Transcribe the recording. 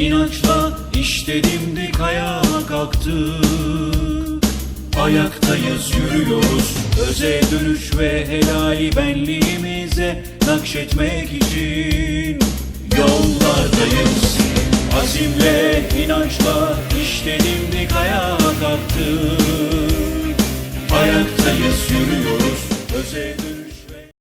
İnançla işte dimdik ayağa kalktık Ayaktayız yürüyoruz. Öze dönüş ve helali benliğimize Nakşetmek için Yollardayız. Azimle, inançla işte dimdik ayağa kalktık Ayaktayız yürüyoruz.